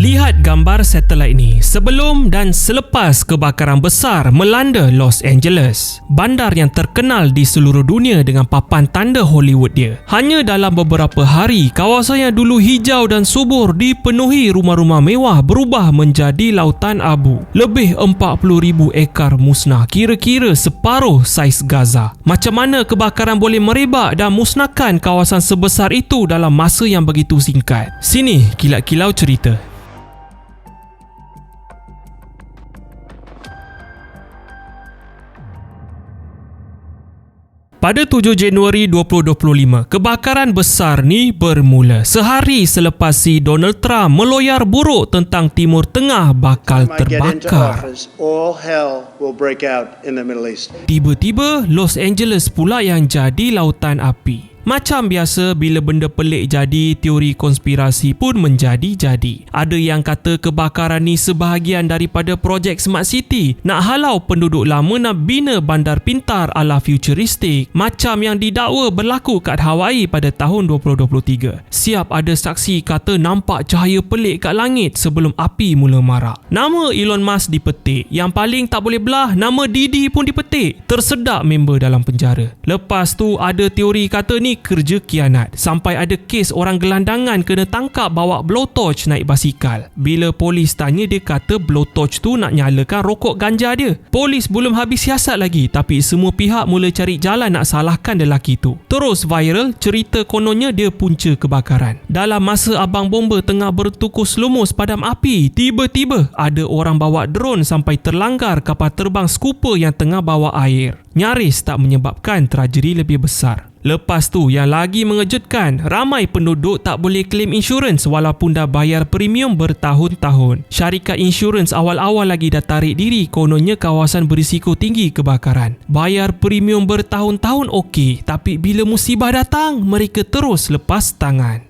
Lihat gambar satelit ini sebelum dan selepas kebakaran besar melanda Los Angeles. Bandar yang terkenal di seluruh dunia dengan papan tanda Hollywood dia. Hanya dalam beberapa hari, kawasan yang dulu hijau dan subur dipenuhi rumah-rumah mewah berubah menjadi lautan abu. Lebih 40,000 ekar musnah, kira-kira separuh saiz Gaza. Macam mana kebakaran boleh merebak dan musnahkan kawasan sebesar itu dalam masa yang begitu singkat? Sini kilat-kilau cerita. Pada 7 Januari 2025, kebakaran besar ni bermula sehari selepas si Donald Trump meloyar buruk tentang Timur Tengah bakal terbakar. Tiba-tiba Los Angeles pula yang jadi lautan api. Macam biasa bila benda pelik jadi, teori konspirasi pun menjadi-jadi. Ada yang kata kebakaran ni sebahagian daripada projek Smart City nak halau penduduk lama nak bina bandar pintar ala futuristik macam yang didakwa berlaku kat Hawaii pada tahun 2023. Siap ada saksi kata nampak cahaya pelik kat langit sebelum api mula marak. Nama Elon Musk dipetik. Yang paling tak boleh belah, nama Didi pun dipetik. Tersedak member dalam penjara. Lepas tu ada teori kata ni kerja kianat. Sampai ada kes orang gelandangan kena tangkap bawa blowtorch naik basikal. Bila polis tanya dia kata blowtorch tu nak nyalakan rokok ganja dia. Polis belum habis siasat lagi tapi semua pihak mula cari jalan nak salahkan lelaki tu. Terus viral cerita kononnya dia punca kebakaran. Dalam masa abang bomba tengah bertukus lumus padam api, tiba-tiba ada orang bawa drone sampai terlanggar kapal terbang skuper yang tengah bawa air. Nyaris tak menyebabkan tragedi lebih besar. Lepas tu yang lagi mengejutkan, ramai penduduk tak boleh claim insurans walaupun dah bayar premium bertahun-tahun. Syarikat insurans awal-awal lagi dah tarik diri kononnya kawasan berisiko tinggi kebakaran. Bayar premium bertahun-tahun okey, tapi bila musibah datang, mereka terus lepas tangan.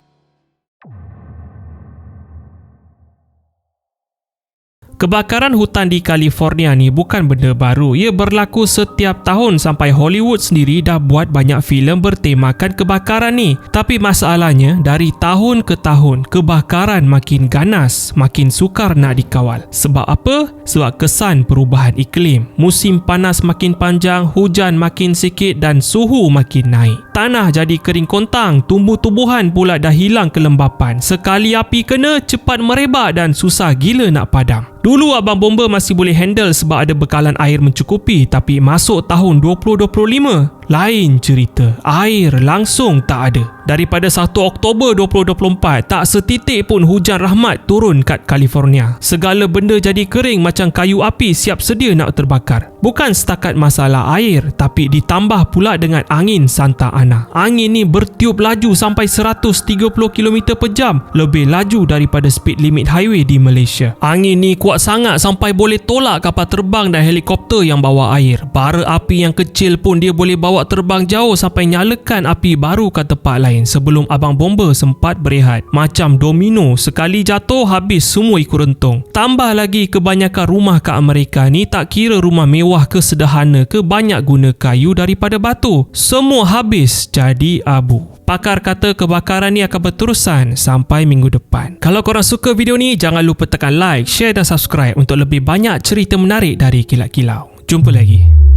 Kebakaran hutan di California ni bukan benda baru. Ia berlaku setiap tahun sampai Hollywood sendiri dah buat banyak filem bertemakan kebakaran ni. Tapi masalahnya dari tahun ke tahun kebakaran makin ganas, makin sukar nak dikawal. Sebab apa? Sebab kesan perubahan iklim. Musim panas makin panjang, hujan makin sikit dan suhu makin naik. Tanah jadi kering kontang, tumbuh-tumbuhan pula dah hilang kelembapan. Sekali api kena, cepat merebak dan susah gila nak padam. Dulu Abang Bomba masih boleh handle sebab ada bekalan air mencukupi tapi masuk tahun 2025 lain cerita. Air langsung tak ada. Daripada 1 Oktober 2024 tak setitik pun hujan rahmat turun kat California. Segala benda jadi kering macam kayu api siap sedia nak terbakar. Bukan setakat masalah air tapi ditambah pula dengan angin Santa Ana. Angin ni bertiup laju sampai 130 km per jam lebih laju daripada speed limit highway di Malaysia. Angin ni kuat sangat sampai boleh tolak kapal terbang dan helikopter yang bawa air. Bara api yang kecil pun dia boleh bawa terbang jauh sampai nyalakan api baru kat tempat lain sebelum abang bomba sempat berehat. Macam domino, sekali jatuh habis semua ikut rentung. Tambah lagi kebanyakan rumah kat Amerika ni tak kira rumah mewah ke sederhana ke banyak guna kayu daripada batu. Semua habis jadi abu. Pakar kata kebakaran ni akan berterusan sampai minggu depan. Kalau korang suka video ni, jangan lupa tekan like, share dan subscribe untuk lebih banyak cerita menarik dari Kilat Kilau. Jumpa lagi.